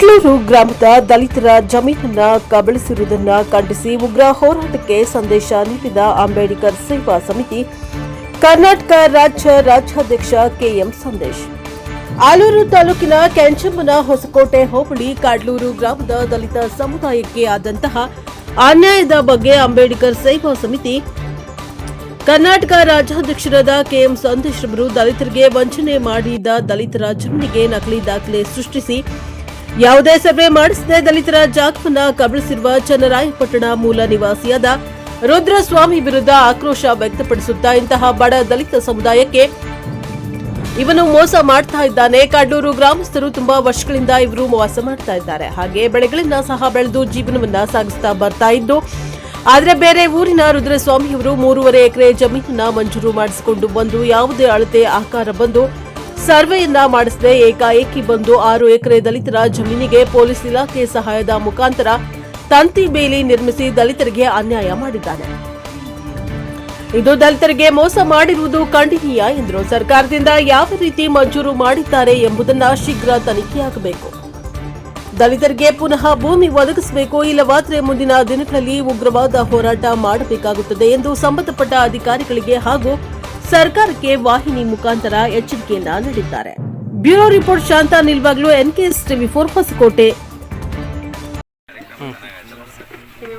ಕಡ್ಲೂರು ಗ್ರಾಮದ ದಲಿತರ ಜಮೀನನ್ನ ಕಬಳಿಸಿರುವುದನ್ನು ಖಂಡಿಸಿ ಉಗ್ರ ಹೋರಾಟಕ್ಕೆ ಸಂದೇಶ ನೀಡಿದ ಅಂಬೇಡ್ಕರ್ ಸೇವಾ ಸಮಿತಿ, ಕರ್ನಾಟಕ ರಾಜ್ಯ ರಾಜ್ಯಾಧ್ಯಕ್ಷ ಕೆಎಂ ಸಂದೇಶ್. ಆಲೂರು ತಾಲೂಕಿನ ಕೆಂಚಮ್ಮನ ಹೊಸಕೋಟೆ ಹೋಬಳಿ ಕಾಡ್ಲೂರು ಗ್ರಾಮದ ದಲಿತ ಸಮುದಾಯಕ್ಕೆ ಆದಂತಹ ಅನ್ಯಾಯದ ಬಗ್ಗೆ ಅಂಬೇಡ್ಕರ್ ಸೇವಾ ಸಮಿತಿ, ಕರ್ನಾಟಕ ರಾಜ್ಯಾಧ್ಯಕ್ಷರಾದ ಕೆಎಂ ಸಂದೇಶ್ ರವರು ದಲಿತರಿಗೆ ವಂಚನೆ ಮಾಡಿದ ದಲಿತರ ಜಮೀನಿಗೆ ನಕಲಿ ದಾಖಲೆ ಸೃಷ್ಟಿಸಿ ಯಾವುದೇ ಸಭೆ ಮಾಡಿಸದೆ ದಲಿತರ ಜಾಗವನ್ನ ಕಬಳಿಸಿರುವ ಚನ್ನರಾಯಪಟ್ಟಣ ಮೂಲ ನಿವಾಸಿಯಾದ ರುದ್ರಸ್ವಾಮಿ ವಿರುದ್ಧ ಆಕ್ರೋಶ ವ್ಯಕ್ತಪಡಿಸುತ್ತಾ ಇಂತಹ ಬಡ ದಲಿತ ಸಮುದಾಯಕ್ಕೆ ಇವನು ಮೋಸ ಮಾಡ್ತಾ ಇದ್ದಾನೆ. ಕಡ್ಲೂರು ಗ್ರಾಮಸ್ಥರು ತುಂಬಾ ವರ್ಷಗಳಿಂದ ಇವರು ವಾಸ ಮಾಡ್ತಾ ಇದ್ದಾರೆ. ಹಾಗೆ ಬೆಳೆಗಳನ್ನ ಸಹ ಬೆಳೆದು ಜೀವನವನ್ನ ಸಾಗಿಸ್ತಾ ಬರ್ತಾ ಇದ್ದು, ಆದರೆ ಬೇರೆ ಊರಿನ ರುದ್ರಸ್ವಾಮಿಯವರು ಮೂರುವರೆ ಎಕರೆ ಜಮೀನನ್ನ ಮಂಜೂರು ಮಾಡಿಸಿಕೊಂಡು ಬಂದು ಯಾವುದೇ ಅಳತೆ ಆಕಾರ ಬಂದು ಸರ್ವೆಯನ್ನ ಮಾಡಿಸದೆ ಏಕಾಏಕಿ ಬಂದು ಆರು ಎಕರೆ ದಲಿತರ ಜಮೀನಿಗೆ ಪೊಲೀಸ್ ಇಲಾಖೆ ಸಹಾಯದ ಮುಖಾಂತರ ತಂತಿ ಬೇಲಿ ನಿರ್ಮಿಸಿ ದಲಿತರಿಗೆ ಅನ್ಯಾಯ ಮಾಡಿದ್ದಾನೆ. ಇದು ದಲಿತರಿಗೆ ಮೋಸ ಮಾಡಿರುವುದು ಖಂಡನೀಯ ಎಂದರು. ಸರ್ಕಾರದಿಂದ ಯಾವ ರೀತಿ ಮಂಜೂರು ಮಾಡಿದ್ದಾರೆ ಎಂಬುದನ್ನ ಶೀಘ್ರ ತನಿಖೆಯಾಗಬೇಕು. ದಲಿತರಿಗೆ ಪುನಃ ಭೂಮಿ ಒದಗಿಸಬೇಕು ಇಲ್ಲವಾದರೆ ಮುಂದಿನ ದಿನಗಳಲ್ಲಿ ಉಗ್ರವಾದ ಹೋರಾಟ ಮಾಡಬೇಕಾಗುತ್ತದೆ ಎಂದು ಸಂಬಂಧಪಟ್ಟ ಅಧಿಕಾರಿಗಳಿಗೆ ಹಾಗೂ ಸರ್ಕಾರಕ್ಕೆ ವಾಹಿನಿ ಮುಖಾಂತರ ಎಚ್ಚರಿಕೆಯನ್ನ ನೀಡಿದ್ದಾರೆ. Bureau report Shanta Nilvaglu, NKS TV four Hosakote.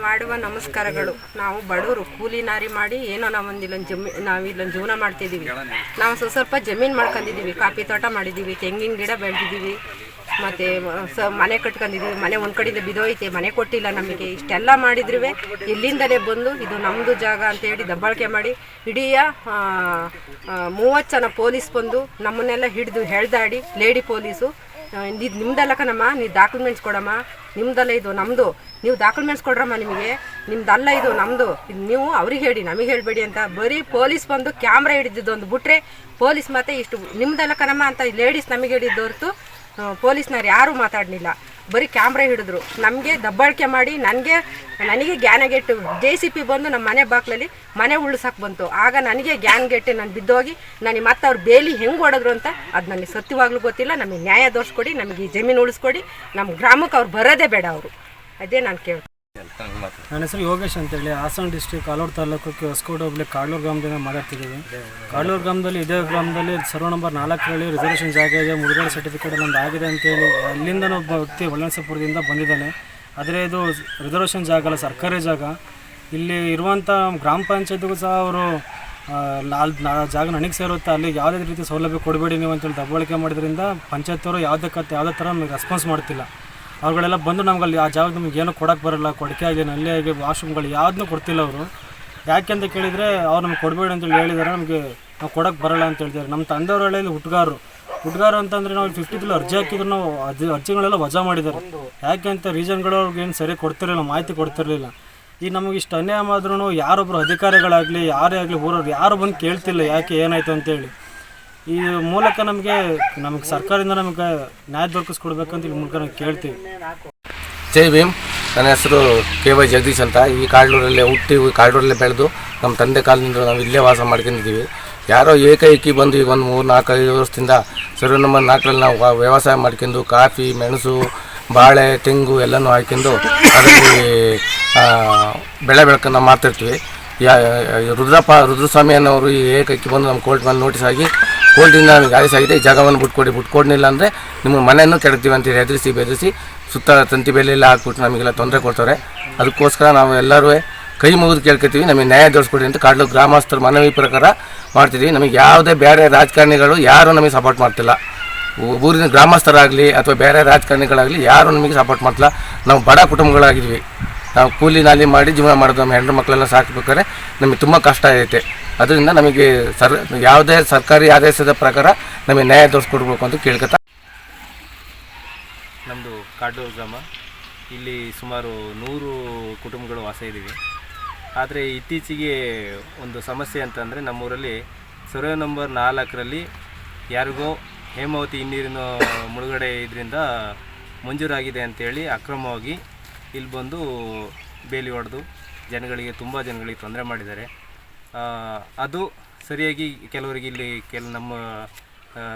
ಮಾಡುವ ನಮಸ್ಕಾರಗಳು. ನಾವು ಬಡವರು, ಕೂಲಿ ನಾರಿ ಮಾಡಿ ಏನೋ ನಾವೊಂದು ಇಲ್ಲೊಂದು ಜಮೀ ನಾವು ಇಲ್ಲೊಂದು ಜೀವನ ಮಾಡ್ತಿದ್ದೀವಿ ನಾವು ಸ್ವಲ್ಪ ಸ್ವಲ್ಪ ಜಮೀನು ಮಾಡ್ಕೊಂಡಿದ್ದೀವಿ ಕಾಫಿ ತೋಟ ಮಾಡಿದ್ದೀವಿ ತೆಂಗಿನ ಗಿಡ ಬೆಳೆದಿದ್ದೀವಿ ಮತ್ತು ಮನೆ ಕಟ್ಕೊಂಡಿದ್ದೀವಿ. ಮನೆ ಒಂದು ಕಡೆಯಿಂದ ಬಿದೋಯ್ತೆ ಮನೆ ಕೊಟ್ಟಿಲ್ಲ ನಮಗೆ. ಇಷ್ಟೆಲ್ಲ ಮಾಡಿದ್ರೂ ಇಲ್ಲಿಂದಲೇ ಬಂದು ಇದು ನಮ್ಮದು ಜಾಗ ಅಂತ ಹೇಳಿ ದಬ್ಬಾಳಿಕೆ ಮಾಡಿ ಇಡೀ ಮೂವತ್ತು ಜನ ಪೊಲೀಸ್ ಬಂದು ನಮ್ಮನ್ನೆಲ್ಲ ಹಿಡಿದು ಹೇಳ್ದಾಡಿ, ಲೇಡಿ ಪೊಲೀಸು ಇದು ನಿಮ್ದಲ್ಲ ಕಣಮ್ಮ ನೀವು ಡಾಕ್ಯುಮೆಂಟ್ಸ್ ಕೊಡಮ್ಮ. ನಿಮ್ದಲ್ಲ ಇದು ನಮ್ಮದು ನೀವು ಡಾಕ್ಯುಮೆಂಟ್ಸ್ ಕೊಡ್ರಮ್ಮ ನಿಮಗೆ. ನಿಮ್ದಲ್ಲ ಇದು ನಮ್ಮದು ನೀವು ಅವ್ರಿಗೆ ಹೇಳಿ, ನಮಗೆ ಹೇಳಬೇಡಿ ಅಂತ. ಬರೀ ಪೊಲೀಸ್ ಬಂದು ಕ್ಯಾಮ್ರಾ ಹಿಡಿದಿದ್ದು ಒಂದು ಬಿಟ್ರೆ ಪೊಲೀಸ್ ಮತ್ತೆ ಇಷ್ಟು ನಿಮ್ದಲ್ಲ ಕಣಮ್ಮ ಅಂತ ಲೇಡೀಸ್ ನಮಗೆ ಹೇಳಿದ್ದು ಹೊರತು ಪೊಲೀಸ್ನವ್ರು ಯಾರೂ ಮಾತಾಡಲಿಲ್ಲ. ಬರೀ ಕ್ಯಾಮ್ರಾ ಹಿಡಿದ್ರು. ನಮಗೆ ದಬ್ಬಾಳಿಕೆ ಮಾಡಿ, ನನಗೆ ನನಗೆ ಗ್ಯಾನಗೆಟ್ಟು ಜೆ ಸಿ ಪಿ ಬಂದು ನಮ್ಮ ಮನೆ ಬಾಕ್ಲಲ್ಲಿ ಮನೆ ಉಳಿಸಕ್ಕೆ ಬಂತು. ಆಗ ನನಗೆ ಜ್ಞಾನಗೆಟ್ಟು ನಾನು ಬಿದ್ದೋಗಿ ನನಗೆ ಮತ್ತೆ ಅವ್ರು ಬೇಲಿ ಹೆಂಗೆ ಹೊಡೆದ್ರು ಅಂತ ಅದು ನನಗೆ ಸತ್ಯವಾಗ್ಲೂ ಗೊತ್ತಿಲ್ಲ. ನಮಗೆ ನ್ಯಾಯ ತೋರಿಸ್ಕೊಡಿ ನಮಗೆ ಈ ಜಮೀನು ಉಳಿಸ್ಕೊಡಿ. ನಮ್ಮ ಗ್ರಾಮಕ್ಕೆ ಅವ್ರು ಬರೋದೇ ಬೇಡ ಅವರು. ಅದೇ ನಾನು ಕೇಳ್ತೀನಿ. ನನ್ನ ಹೆಸರು ಯೋಗೇಶ್ ಅಂತೇಳಿ, ಹಾಸನ ಡಿಸ್ಟ್ರಿಕ್ಟ್ ಕಾಲೂರು ತಾಲೂಕು ಹೊಸಕೋಟೆ ಹೋಗ್ಲಿ ಕಾಡ್ಲೂರು ಗ್ರಾಮದಿಂದ ಮಾತಾಡ್ತಿದ್ದೀವಿ. ಕಾಡ್ಲೂರು ಗ್ರಾಮದಲ್ಲಿ ಇದೇ ಗ್ರಾಮದಲ್ಲಿ ಸರ್ವ ನಂಬರ್ ನಾಲ್ಕರಲ್ಲಿ ರಿಸರ್ವೇಷನ್ ಜಾಗ ಇದೆ ಮುಳುಗಡೆ ಸರ್ಟಿಫಿಕೇಟ್ ಒಂದು ಆಗಿದೆ ಅಂತೇಳಿ ಅಲ್ಲಿಂದ ಒಬ್ಬ ವ್ಯಕ್ತಿ ಒಳ್ಳನಸಪುರದಿಂದ ಬಂದಿದ್ದಾನೆ. ಆದರೆ ಇದು ರಿಸರ್ವೇಷನ್ ಜಾಗ ಅಲ್ಲ, ಸರ್ಕಾರಿ ಜಾಗ. ಇಲ್ಲಿ ಇರುವಂಥ ಗ್ರಾಮ ಪಂಚಾಯತ್ಗೂ ಸಹ ಅವರು ಲಾಲ್ ಜಾಗ ನನಗೆ ಸೇರುತ್ತೆ, ಅಲ್ಲಿ ಯಾವುದೇ ರೀತಿ ಸೌಲಭ್ಯ ಕೊಡಬೇಡಿ ನೀವು ಅಂತೇಳಿ ದಬ್ಬಾಳಿಕೆ ಮಾಡಿದ್ರಿಂದ ಪಂಚಾಯತ್ ಯಾವುದಕ್ಕೆ, ಯಾವುದೇ ಥರ ರೆಸ್ಪಾನ್ಸ್ ಮಾಡ್ತಿಲ್ಲ. ಅವ್ರುಗಳೆಲ್ಲ ಬಂದು ನಮ್ಗೆ ಅಲ್ಲಿ ಆ ಜಾಗ ನಮ್ಗೆ ಏನೂ ಕೊಡೋಕ್ಕೆ ಬರಲ್ಲ, ಕೊಡಕೆ ಆಗಲಿ ನಲ್ಲಿ ಆಗಿ ವಾಶ್ರೂಮ್ಗಳು ಯಾವುದನ್ನೂ ಕೊಡ್ತಿಲ್ಲ ಅವರು. ಯಾಕೆ ಅಂತ ಕೇಳಿದರೆ ಅವ್ರು ನಮ್ಗೆ ಕೊಡಬೇಡಿ ಅಂತೇಳಿ ಹೇಳಿದ್ದಾರೆ ನಮಗೆ ನಾವು ಕೊಡೋಕ್ಕೆ ಬರಲ್ಲ ಅಂತ ಹೇಳ್ತಾರೆ ನಮ್ಮ ತಂದೆಯವ್ರ ಹೇಳಿ ಹುಟ್ಗಾರು ಹುಟ್ಗಾರು ಅಂತಂದರೆ ನಾವು ಫಿಫ್ಟಿ ಕಿಲೋ ಅರ್ಜಿ ಹಾಕಿದ್ರು ನಾವು ಅರ್ಜಿ, ಅರ್ಜಿಗಳೆಲ್ಲ ವಜಾ ಮಾಡಿದ್ದಾರೆ. ಯಾಕೆ ಅಂತ ರೀಸನ್ಗಳು ಅವ್ರಿಗೆ ಏನು ಸರಿ ಕೊಡ್ತಿರಲಿಲ್ಲ, ಮಾಹಿತಿ ಕೊಡ್ತಿರಲಿಲ್ಲ. ಈಗ ನಮಗೆ ಇಷ್ಟು ಅನ್ಯಾಯ ಮಾಡಿದ್ರು ಯಾರೊಬ್ಬರು ಅಧಿಕಾರಿಗಳಾಗಲಿ, ಯಾರೇ ಆಗಲಿ ಊರವ್ರು ಯಾರು ಬಂದು ಕೇಳ್ತಿಲ್ಲ ಯಾಕೆ ಏನಾಯ್ತು ಅಂತೇಳಿ. ಈ ಮೂಲಕ ನಮಗೆ ನಮಗೆ ಸರ್ಕಾರದಿಂದ ನಮಗೆ ನ್ಯಾಯ ದೊರಕಿಸ್ಕೊಡ್ಬೇಕಂತ ಈ ಮೂಲಕ ನಾವು ಕೇಳ್ತೀವಿ. ಜೈ ಭೀಮ್. ನನ್ನ ಹೆಸರು ಕೆ ವೈ ಜಗದೀಶ್ ಅಂತ. ಈ ಕಾಡ್ಲೂರಲ್ಲೇ ಹುಟ್ಟಿ ಈ ಕಾಡ್ಲೂರಲ್ಲೇ ಬೆಳೆದು ನಮ್ಮ ತಂದೆ ಕಾಲದಿಂದ ನಾವು ಇಲ್ಲೇ ವಾಸ ಮಾಡ್ಕೊಂಡಿದ್ದೀವಿ. ಯಾರೋ ಏಕೈಕಿ ಬಂದು ಈಗ ಒಂದು ಮೂರು ನಾಲ್ಕು ಐದು ವರ್ಷದಿಂದ ಸರ್ವ ನಮ್ಮ ನಾಲ್ಕರಲ್ಲಿ ನಾವು ವ್ಯವಸಾಯ ಮಾಡ್ಕೊಂಡು ಕಾಫಿ, ಮೆಣಸು, ಬಾಳೆ, ತೆಂಗು ಎಲ್ಲನೂ ಹಾಕ್ಕೊಂಡು ಅದರಲ್ಲಿ ಬೆಳೆ ಬೆಳಕನ್ನು ಮಾಡ್ತಿರ್ತೀವಿ ರುದ್ರಪ್ಪ, ರುದ್ರಸ್ವಾಮಿ ಅನ್ನೋರು ಈ ಏಕೈಕಿ ಬಂದು ನಮ್ಮ ಕೋರ್ಟ್ ಮೇಲೆ ನೋಟಿಸ್ ಆಗಿ ಕೋರ್ಟಿಂದ ನಮಗೆ ಗಾಳಿ ಆಗಿದೆ ಈ ಜಾಗವನ್ನು ಬಿಟ್ಕೊಡಿ ಬಿಟ್ಕೊಡ್ಲಿಲ್ಲ ಅಂದರೆ ನಿಮ್ಮ ಮನೆಯನ್ನು ಕೆಡಕ್ತೀವಿ ಅಂತ ಹೆದರಿಸಿ ಬೆದರಿಸಿ, ಸುತ್ತ ತಂತಿ ಬೇಲೆಲ್ಲ ಹಾಕ್ಬಿಟ್ಟು ನಮಗೆಲ್ಲ ತೊಂದರೆ ಕೊಡ್ತಾರೆ ಅದಕ್ಕೋಸ್ಕರ ನಾವು ಎಲ್ಲರೂ ಕೈ ಮುಗಿದು ಕೇಳ್ಕೊತೀವಿ, ನಮಗೆ ನ್ಯಾಯ ದೊರಸ್ಕೊಡಿ ಅಂತ ಕಾಡಲು ಗ್ರಾಮಸ್ಥರ ಮನವಿ ಪ್ರಕಾರ ಮಾಡ್ತಿದ್ದೀವಿ ನಮಗೆ ಯಾವುದೇ ಬೇರೆ ರಾಜಕಾರಣಿಗಳು ಯಾರೂ ನಮಗೆ ಸಪೋರ್ಟ್ ಮಾಡ್ತಿಲ್ಲ. ಊರಿನ ಗ್ರಾಮಸ್ಥರಾಗಲಿ ಅಥವಾ ಬೇರೆ ರಾಜಕಾರಣಿಗಳಾಗಲಿ ಯಾರೂ ನಮಗೆ ಸಪೋರ್ಟ್ ಮಾಡ್ತಿಲ್ಲ. ನಾವು ಬಡ ಕುಟುಂಬಗಳಾಗಿದ್ವಿ. ನಾವು ಕೂಲಿ ನಾಲಿ ಮಾಡಿ ಜೀವನ ಮಾಡೋದು ನಮ್ಮ ಹೆಣ್ಣು ಮಕ್ಕಳೆಲ್ಲ ಸಾಕಬೇಕಾದ್ರೆ ನಮಗೆ ತುಂಬ ಕಷ್ಟ ಐತೆ. ಅದರಿಂದ ನಮಗೆ ಸರ್, ಯಾವುದೇ ಸರ್ಕಾರಿ ಆದೇಶದ ಪ್ರಕಾರ ನಮಗೆ ನ್ಯಾಯ ದೊರಸ್ಕೊಡ್ಬೇಕು ಅಂತ ಕೇಳ್ಕೊತಾ ನಮ್ಮದು ಕಾಡೂರು ಗ್ರಾಮ. ಇಲ್ಲಿ ಸುಮಾರು ನೂರು ಕುಟುಂಬಗಳು ವಾಸ ಇದ್ದೀವಿ. ಆದರೆ ಇತ್ತೀಚೆಗೆ ಒಂದು ಸಮಸ್ಯೆ ಅಂತಂದರೆ ನಮ್ಮೂರಲ್ಲಿ ಸರ್ವೆ ನಂಬರ್ ನಾಲ್ಕರಲ್ಲಿ ಯಾರಿಗೋ ಹೇಮಾವತಿ ನೀರಿನ ಮುಳುಗಡೆ ಇದರಿಂದ ಮಂಜೂರಾಗಿದೆ ಅಂತೇಳಿ ಅಕ್ರಮವಾಗಿ ಇಲ್ಲಿ ಬಂದು ಬೇಲಿ ಹೊಡೆದು ಜನಗಳಿಗೆ, ತುಂಬ ಜನಗಳಿಗೆ ತೊಂದರೆ ಮಾಡಿದ್ದಾರೆ. ಅದು ಸರಿಯಾಗಿ ಕೆಲವರಿಗೆ ಇಲ್ಲಿ ಕೆಲ ನಮ್ಮ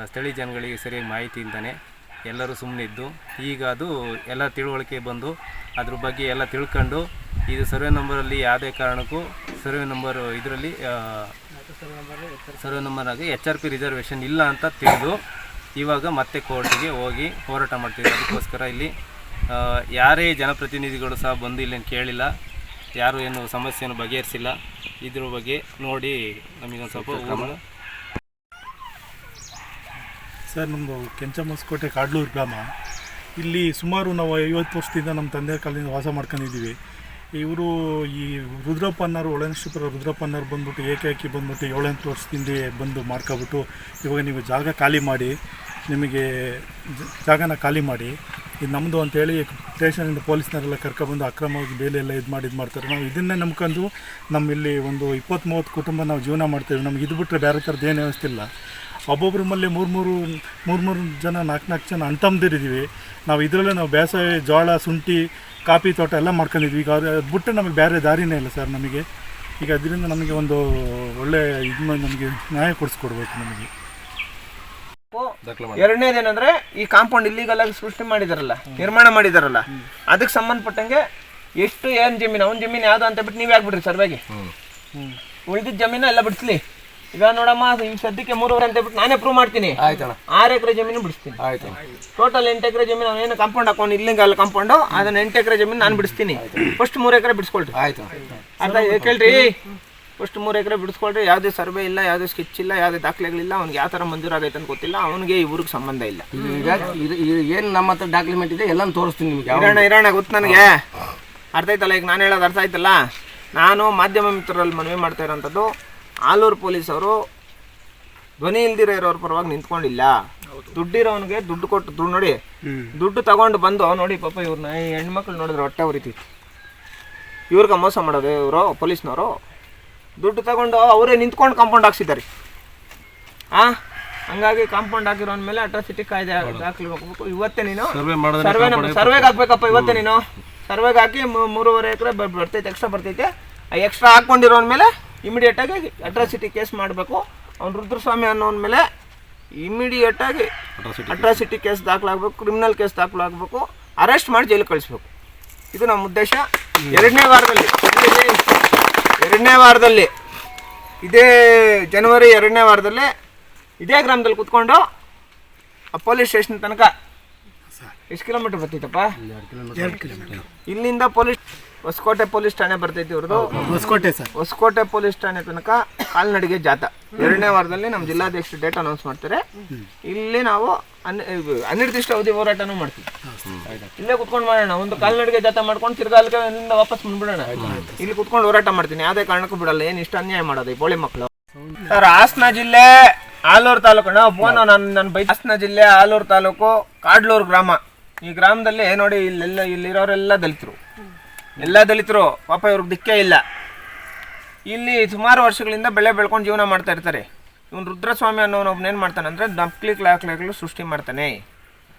ಸ್ಥಳೀಯ ಜನಗಳಿಗೆ ಸರಿಯಾಗಿ ಮಾಹಿತಿ ಇಲ್ದೇ ಎಲ್ಲರೂ ಸುಮ್ಮನಿದ್ದು ಈಗ ಅದು ಎಲ್ಲ ತಿಳುವಳಿಕೆ ಬಂದು ಅದ್ರ ಬಗ್ಗೆ ಎಲ್ಲ ತಿಳ್ಕೊಂಡು ಇದು ಸರ್ವೆ ನಂಬರಲ್ಲಿ ಯಾವುದೇ ಕಾರಣಕ್ಕೂ ಸರ್ವೆ ನಂಬರ್ ಇದರಲ್ಲಿ ಸರ್ವೆ ನಂಬರ್ ಆಗಿ ಎಚ್ ಆರ್ ಪಿ ರಿಸರ್ವೇಷನ್ ಇಲ್ಲ ಅಂತ ತಿಳಿದು ಇವಾಗ ಮತ್ತೆ ಕೋರ್ಟಿಗೆ ಹೋಗಿ ಹೋರಾಟ ಮಾಡ್ತೀವಿ ಅದಕ್ಕೋಸ್ಕರ ಇಲ್ಲಿ ಯಾರೇ ಜನಪ್ರತಿನಿಧಿಗಳು ಸಹ ಬಂದು ಇಲ್ಲಿ ಕೇಳಿಲ್ಲ. ಯಾರು ಏನು ಸಮಸ್ಯೆಯನ್ನು ಬಗೆಹರಿಸಿಲ್ಲ. ಇದ್ರ ಬಗ್ಗೆ ನೋಡಿ ನಮಗೊಂದು ಸ್ವಲ್ಪ ಸರ್ ನಮ್ಮದು ಕೆಂಚಮ್ಮಸ್ಕೋಟೆ ಕಾಡ್ಲೂರು ಗ್ರಾಮ. ಇಲ್ಲಿ ಸುಮಾರು ನಾವು ಐವತ್ತು ವರ್ಷದಿಂದ ನಮ್ಮ ತಂದೆ ಕಾಲದಿಂದ ವಾಸ ಮಾಡ್ಕೊಂಡಿದ್ದೀವಿ. ಇವರು ಈ ರುದ್ರಪ್ಪನ್ನರು ಒಳನಶಿಪುರ ರುದ್ರಪ್ಪನ್ನವ್ರು ಬಂದ್ಬಿಟ್ಟು ಏಕಾಏಕಿ ಬಂದ್ಬಿಟ್ಟು ಏಳೆಂಟು ವರ್ಷದಿಂದ ಬಂದು ಮಾಡ್ಕೊಬಿಟ್ಟು ಇವಾಗ ನೀವು ಜಾಗ ಖಾಲಿ ಮಾಡಿ ನಿಮಗೆ ಜಾಗನ ಖಾಲಿ ಮಾಡಿ ಇದು ನಮ್ಮದು ಅಂತೇಳಿ ಸ್ಟೇಷನಿಂದ ಪೊಲೀಸ್ನವರೆಲ್ಲ ಕರ್ಕೊಬಂದು ಅಕ್ರಮವಾಗಿ ಬೇಲಿ ಎಲ್ಲ ಇದು ಮಾಡಿ ಇದು ಮಾಡ್ತಾರೆ. ನಾವು ಇದನ್ನೇ ನಂಬ್ಕೊಂಡು ನಮ್ಮಲ್ಲಿ ಒಂದು ಇಪ್ಪತ್ತು ಮೂವತ್ತು ಕುಟುಂಬ ನಾವು ಜೀವನ ಮಾಡ್ತೇವೆ ನಮ್ಗೆ ಇದು ಬಿಟ್ಟರೆ ಬೇರೆ ಥರದ್ದು ಏನು ವ್ಯವಸ್ಥೆ ಇಲ್ಲ. ಒಬ್ಬೊಬ್ಬರ ಮೂರು ಮೂರು ಮೂರು ಮೂರು ಜನ, ನಾಲ್ಕು ನಾಲ್ಕು ಜನ ಅಣ್ತಮ್ಮದಿರಿದ್ದೀವಿ ನಾವು ಇದರಲ್ಲೇ ನಾವು ಬೇಸಾಯ, ಜೋಳ, ಶುಂಠಿ, ಕಾಫಿ, ತೋಟ ಎಲ್ಲ ಮಾಡ್ಕೊಂಡಿದ್ವಿ. ಈಗ ಅದು ಅದು ಬಿಟ್ಟು ನಮಗೆ ಬೇರೆ ದಾರಿನೇ ಇಲ್ಲ ಸರ್ ನಮಗೆ. ಈಗ ಅದರಿಂದ ನಮಗೆ ಒಂದು ಒಳ್ಳೆಯ ಇದು ನಮಗೆ ನ್ಯಾಯ ಕೊಡಿಸ್ಕೊಡ್ಬೇಕು ನಮಗೆ. ಎರಡನೇದೇನಂದ್ರೆ ಈ ಕಾಂಪೌಂಡ್ ಇಲ್ಲಿಗೆಲ್ಲ ಸೃಷ್ಟಿ ಮಾಡಿದಾರಲ್ಲ ನಿರ್ಮಾಣ ಮಾಡಿದಾರಲ್ಲ ಅದಕ್ಕೆ ಸಂಬಂಧಪಟ್ಟಂಗೆ ಎಷ್ಟು ಏನ್ ಜಮೀನು ಅವ್ನ ಜಮೀನು ಯಾವ್ದು ಅಂತ ಬಿಟ್ಟು ನೀವ್ ಯಾಕೆ ಸರ್ವೆಗೆ ಉಳಿದಿದ್ದ ಜಮೀನು ಎಲ್ಲ ಬಿಡಿಸ್ಲಿ. ಈಗ ನೋಡಮ್ಮ ಈ ಸದ್ಯಕ್ಕೆ ಮೂರುವರೆ ಅಂತ ಬಿಟ್ಟು ನಾನೇ ಪ್ರೂವ್ ಮಾಡ್ತೀನಿ. ಆಯ್ತಣ್ಣ. ಆರು ಎಕರೆ ಜಮೀನು ಬಿಡಿಸ್ತೀನಿ. ಆಯ್ತು. ಟೋಟಲ್ ಎಂಟು ಎಕರೆ ಜಮೀನು ಅವನೇನು ಕಾಂಪೌಂಡ್ ಹಾಕೊಂಡು ಇಲ್ಲಿಂಗಲ್ಲ ಕಾಂಪೌಂಡು ಅದನ್ನ ಎಂಟು ಎಕರೆ ಜಮೀನು ನಾನು ಬಿಡಿಸ್ತೀನಿ. ಫಸ್ಟ್ ಮೂರು ಎಕರೆ ಬಿಡಿಸ್ಕೊಳ್ರಿ. ಆಯ್ತು. ಅರ್ಥ ಆಯ್ತಾ? ಕೇಳ್ರಿ. ಫಸ್ಟ್ ಮೂರು ಎಕರೆ ಬಿಡಿಸ್ಕೊಳ್ರಿ ಯಾವುದೇ ಸರ್ವೆ ಇಲ್ಲ ಯಾವುದೇ ಸ್ಕೆಚ್ ಇಲ್ಲ ಯಾವುದೇ ದಾಖಲೆಗಳಿಲ್ಲ. ಅವ್ನಿಗೆ ಯಾವ ಥರ ಮಂಜೂರಾಗೈತೆ ಅಂತ ಗೊತ್ತಿಲ್ಲ. ಅವನಿಗೆ ಈ ಊರಿಗೆ ಸಂಬಂಧ ಇಲ್ಲ. ಈಗ ಇದು ಇದು ಏನು ನಮ್ಮ ಹತ್ರ ಡಾಕ್ಯುಮೆಂಟ್ ಇದೆ ಎಲ್ಲಾನು ತೋರಿಸ್ತೀನಿ ನಿಮಗೆ ಇರೋಣ ಇರೋಣ ಗೊತ್ತು ನನಗೆ? ಅರ್ಥ ಆಯ್ತಲ್ಲ? ಈಗ ನಾನು ಹೇಳೋದು ಅರ್ಥ ಆಯ್ತಲ್ಲ? ನಾನು ಮಾಧ್ಯಮ ಮಿತ್ರರಲ್ಲಿ ಮನವಿ ಮಾಡ್ತಾ ಇರೋಂಥದ್ದು ಆಲೂರು ಪೊಲೀಸ್ ಅವರು ಧ್ವನಿ ಇಲ್ದಿರೋ ಇರೋರ ಪರವಾಗಿ ನಿಂತ್ಕೊಂಡಿಲ್ಲ. ದುಡ್ಡಿರೋನಿಗೆ ದುಡ್ಡು ಕೊಟ್ಟು ದುಡ್ಡು ನೋಡಿ ದುಡ್ಡು ತಗೊಂಡು ಬಂದು ನೋಡಿ ಪಾಪ ಇವ್ರನ್ನ ಈ ಹೆಣ್ಮಕ್ಳು ನೋಡಿದ್ರೆ ಹೊಟ್ಟೆ ಉರಿತೈತಿ ಇವ್ರಿಗೆ ಮೋಸ ಮಾಡೋದು ಇವರು ಪೊಲೀಸ್ನವರು. ದುಡ್ಡು ತಗೊಂಡು ಅವರೇ ನಿಂತ್ಕೊಂಡು ಕಾಂಪೌಂಡ್ ಹಾಕ್ಸಿದ್ದಾರೆ. ಆ? ಹಂಗಾಗಿ ಕಾಂಪೌಂಡ್ ಹಾಕಿರೋ ಮೇಲೆ ಅಟ್ರಾಸಿಟಿ ಕಾಯ್ದೆ ದಾಖಲೆ ಹೋಗ್ಬೇಕು ಇವತ್ತೇ ನೀನು ಸರ್ವೆ ಸರ್ವೆಗೆ ಹಾಕ್ಬೇಕಪ್ಪ ಇವತ್ತೇ ನೀನು. ಸರ್ವೆಗೆ ಹಾಕಿ ಮೂರುವರೆ ಎಕರೆ ಬರ್ತೈತೆ ಎಕ್ಸ್ಟ್ರಾ ಬರ್ತೈತೆ. ಆ ಎಕ್ಸ್ಟ್ರಾ ಹಾಕ್ಕೊಂಡಿರೋ ಮೇಲೆ ಇಮಿಡಿಯೇಟ್ ಆಗಿ ಅಟ್ರಾಸಿಟಿ ಕೇಸ್ ಮಾಡಬೇಕು. ಅವ್ನು ರುದ್ರಸ್ವಾಮಿ ಅನ್ನೋನ್ ಮೇಲೆ ಇಮಿಡಿಯೇಟ್ ಆಗಿ ಅಟ್ರಾಸಿಟಿ ಕೇಸ್ ದಾಖಲಾಗಬೇಕು ಕ್ರಿಮಿನಲ್ ಕೇಸ್ ದಾಖಲಾಗಬೇಕು. ಅರೆಸ್ಟ್ ಮಾಡಿ ಜೈಲಿಗೆ ಕಳಿಸ್ಬೇಕು. ಇದು ನಮ್ಮ ಉದ್ದೇಶ. ಎರಡನೇ ವಾರದಲ್ಲಿ. ಎರಡನೇ ವಾರದಲ್ಲಿ. ಇದೇ ಜನವರಿ ಎರಡನೇ ವಾರದಲ್ಲಿ ಇದೇ ಗ್ರಾಮದಲ್ಲಿ ಕುತ್ಕೊಂಡು ಆ ಪೊಲೀಸ್ ಸ್ಟೇಷನ್ ತನಕ ಎಷ್ಟು ಕಿಲೋಮೀಟರ್ ಬರ್ತೈತಪ್ಪ ಇಲ್ಲಿಂದ ಪೊಲೀಸ್ ಹೊಸಕೋಟೆ ಪೊಲೀಸ್ ಠಾಣೆ ಬರ್ತೈತಿ ಇವ್ರದ್ದು ಹೊಸಕೋಟೆ ಸರ್. ಹೊಸಕೋಟೆ ಪೊಲೀಸ್ ಠಾಣೆ ತನಕ ಕಾಲ್ನಡಿಗೆ ಜಾಥಾ. ಎರಡನೇ ವಾರದಲ್ಲಿ ನಮ್ಮ ಜಿಲ್ಲಾಧ್ಯಕ್ಷರು ಡೇಟ್ ಅನೌನ್ಸ್ ಮಾಡ್ತಾರೆ. ಇಲ್ಲಿ ನಾವು ಅನಿರ್ದಿಷ್ಟ ಅವಧಿ ಹೋರಾಟನೂ ಮಾಡ್ತೀವಿ. ಇಲ್ಲೇ ಕುತ್ಕೊಂಡು ಮಾಡೋಣ, ಒಂದು ಕಾಲ್ನಡಿಗೆ ಜಾತ ಮಾಡ್ಕೊಂಡು ತಿರ್ಗಾ ಅಲ್ಲಿಗೆ ಅಲ್ಲಿಂದ ವಾಪಸ್ ಬಂದ್ಬಿಡೋಣ. ಇಲ್ಲಿ ಕುತ್ಕೊಂಡು ಹೋರಾಟ ಮಾಡ್ತೀನಿ, ಯಾವುದೇ ಕಾರಣಕ್ಕೂ ಬಿಡಲ್ಲ, ಏನು ಇಷ್ಟ ಅನ್ಯಾಯ ಮಾಡೋದು ಈ ಬೋಳಿ ಮಕ್ಕಳು ಸರ್, ಹಾಸನ ಜಿಲ್ಲೆ ಆಲೂರು ತಾಲೂಕು, ನಾವು ಫೋನ್ ನಾನು ನನ್ನ ಬೈ ಹಾಸನ ಜಿಲ್ಲೆ ಆಲೂರು ತಾಲೂಕು, ಕಾಡ್ಲೂರು ಗ್ರಾಮ. ಈ ಗ್ರಾಮದಲ್ಲಿ ನೋಡಿ, ಇಲ್ಲೆಲ್ಲ ಇಲ್ಲಿರೋರೆಲ್ಲ ದಲಿತರು. ಎಲ್ಲ ದಲಿತರು, ಪಾಪ ಇವ್ರಿಗೆ ದಿಕ್ಕೇ ಇಲ್ಲ. ಇಲ್ಲಿ ಸುಮಾರು ವರ್ಷಗಳಿಂದ ಬೆಳೆ ಬೆಳ್ಕೊಂಡು ಜೀವನ ಮಾಡ್ತಾ ಇರ್ತಾರೆ. ಇವನು ರುದ್ರಸ್ವಾಮಿ ಅನ್ನೋನು ಮಾಡ್ತಾನೆ ಅಂದರೆ ನಕಲಿ ದಾಖಲೆಗಳು ಸೃಷ್ಟಿ ಮಾಡ್ತಾನೆ.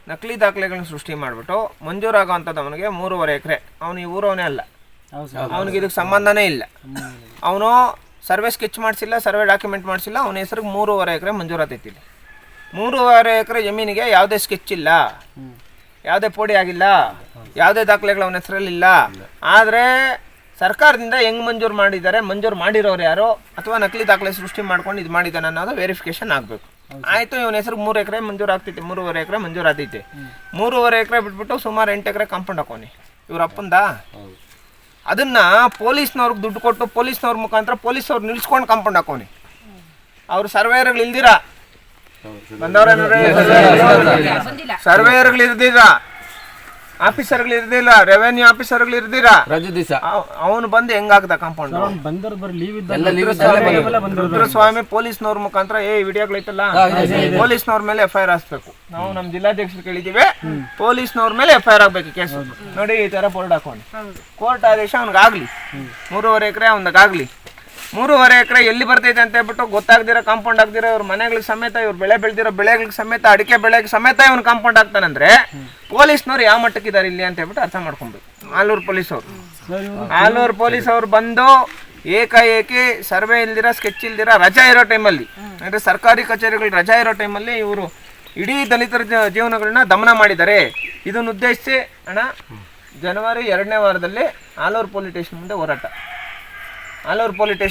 ನಕಲಿ ದಾಖಲೆಗಳನ್ನ ಸೃಷ್ಟಿ ಮಾಡಿಬಿಟ್ಟು ಮಂಜೂರಾಗೋವಂಥದ್ದು ಅವನಿಗೆ ಮೂರುವರೆ ಎಕರೆ. ಅವನು ಈ ಊರವನೇ ಅಲ್ಲ. ಅವನಿಗೆ ಇದಕ್ಕೆ ಸಂಬಂಧನೇ ಇಲ್ಲ. ಅವನು ಸರ್ವೆ ಸ್ಕೆಚ್ ಮಾಡಿಸಿಲ್ಲ ಸರ್ವೆ ಡಾಕ್ಯುಮೆಂಟ್ ಮಾಡಿಸಿಲ್ಲ ಅವನ ಹೆಸರಿಗೆ ಮೂರುವರೆ ಎಕರೆ ಮಂಜೂರಾತೈತಿ ಇಲ್ಲಿ ಮೂರುವರೆ ಎಕರೆ ಜಮೀನಿಗೆ ಯಾವುದೇ ಸ್ಕೆಚ್ ಇಲ್ಲ. ಯಾವುದೇ ಪೋಡಿ ಆಗಿಲ್ಲ. ಯಾವುದೇ ದಾಖಲೆಗಳು ಅವನ ಹೆಸರಲ್ಲಿಲ್ಲ. ಆದರೆ ಸರ್ಕಾರದಿಂದ ಹೆಂಗ್ ಮಂಜೂರು ಮಾಡಿದ್ದಾರೆ ಮಂಜೂರು ಮಾಡಿರೋರು ಯಾರು ಅಥವಾ ನಕಲಿ ದಾಖಲೆ ಸೃಷ್ಟಿ ಮಾಡ್ಕೊಂಡು ಇದು ಮಾಡಿದ್ದಾನೆ ಅನ್ನೋದು ವೆರಿಫಿಕೇಶನ್ ಆಗಬೇಕು. ಆಯಿತು ಇವನ ಹೆಸರು ಮೂರು ಎಕರೆ ಮಂಜೂರು ಆಗ್ತೈತಿ ಮೂರುವರೆ ಎಕರೆ ಮಂಜೂರು ಆಗ್ತೈತಿ ಮೂರುವರೆ ಎಕರೆ ಬಿಟ್ಬಿಟ್ಟು ಸುಮಾರು ಎಂಟು ಎಕರೆ ಕಾಂಪೌಂಡ್ ಹಾಕೋನಿ. ಇವ್ರ ಅಪ್ಪಂದ? ಅದನ್ನ ಪೊಲೀಸ್ನವ್ರಿಗೆ ದುಡ್ಡು ಕೊಟ್ಟು ಪೊಲೀಸ್ನವ್ರ ಮುಖಾಂತರ ಪೊಲೀಸ್ನವ್ರು ನಿಲ್ಸ್ಕೊಂಡು ಕಾಂಪೌಂಡ್ ಹಾಕೋನಿ. ಅವ್ರು ಸರ್ವೇಯರ್ಗಳು ಇಲ್ದಿರ? ಬಂದವ್ರ ಸರ್ವೇಯರ್ಗಳು ಇರ್ದಿರ ಆಫೀಸರ್ಗಳು ಇರ್ದಿಲ್ಲ ರೆವೆನ್ಯೂ ಆಫೀಸರ್ಗಳು ಇರ್ದಿರ? ರಜೆ ದಿವಸ. ಅವನು ಬಂದು ಹೆಂಗಾಗ್ದ ಕಾಂಪೌಂಡ್ ಸ್ವಾಮಿ ಬರೀ ಲೀವ್ ಎಲ್ಲ leave ಇದ್ದಲ್ಲೇ ರುದ್ರಸ್ವಾಮಿ ಪೊಲೀಸ್ನವ್ರ ಮುಖಾಂತರ ಏ ವಿಡಿಯೋಗಳೈತಲ್ಲ ಪೊಲೀಸ್ನವ್ರ ಮೇಲೆ ಎಫ್ ಐ ಆರ್ ಹಾಕ್ಬೇಕು ನಾವು ನಮ್ಮ ಜಿಲ್ಲಾಧ್ಯಕ್ಷರು ಕೇಳಿದೀವಿ ಪೊಲೀಸ್ನವ್ರ ಮೇಲೆ ಎಫ್ ಐ ಆರ್ ಆಗ್ಬೇಕು ಕೇಸ್ ನೋಡಿ ಈ ತರ ಬೋರ್ಡ್ ಹಾಕೊಂಡು. ಕೋರ್ಟ್ ಆದೇಶ ಅವ್ನಿಗಾಗ್ಲಿ. ಮೂರುವರೆ ಎಕರೆ ಅವ್ನಿಗಾಗ್ಲಿ. ಮೂರುವರೆ ಎಕರೆ ಎಲ್ಲಿ ಬರ್ತೈತೆ ಅಂತ ಹೇಳ್ಬಿಟ್ಟು ಗೊತ್ತಾಗ್ದಿರೋ ಕಾಂಪೌಂಡ್ ಆಗ್ದಿರೋ ಇವ್ರ ಮನೆಗಳಿಗೆ ಸಮೇತ ಇವ್ರು ಬೆಳೆ ಬೆಳೆದಿರೋ ಬೆಳೆಗಳಿಗೆ ಸಮೇತ ಅಡಿಕೆ ಬೆಳೆಗೆ ಸಮೇತ ಇವ್ನು ಕಾಂಪೌಂಡ್ ಆಗ್ತಾನಂದ್ರೆ ಪೊಲೀಸ್ನವ್ರು ಯಾವ ಮಟ್ಟಕ್ಕಿದ್ದಾರೆ ಇಲ್ಲಿ ಅಂತ ಹೇಳ್ಬಿಟ್ಟು ಅರ್ಥ ಮಾಡ್ಕೊಬೇಕು ಆಲೂರು ಪೊಲೀಸ್ ಅವರು ಆಲೂರು ಪೊಲೀಸ್ ಅವ್ರು ಬಂದು ಏಕಾಏಕಿ ಸರ್ವೆ ಇಲ್ದಿರ ಸ್ಕೆಚ್ ಇಲ್ದಿರ ರಜಾ ಇರೋ ಟೈಮಲ್ಲಿ, ಅಂದರೆ ಸರ್ಕಾರಿ ಕಚೇರಿಗಳು ರಜಾ ಇರೋ ಟೈಮಲ್ಲಿ ಇವರು ಇಡೀ ದಲಿತರ ಜೀವನಗಳನ್ನ ದಮನ ಮಾಡಿದ್ದಾರೆ. ಇದನ್ನು ಉದ್ದೇಶಿಸಿ ಅಣ್ಣ, ಜನವರಿ ಎರಡನೇ ವಾರದಲ್ಲಿ ಆಲೂರು ಪೊಲೀಸ್ ಸ್ಟೇಷನ್ ಮುಂದೆ ಹೋರಾಟ. ಆಲೂರು ಪೊಲೀಸ್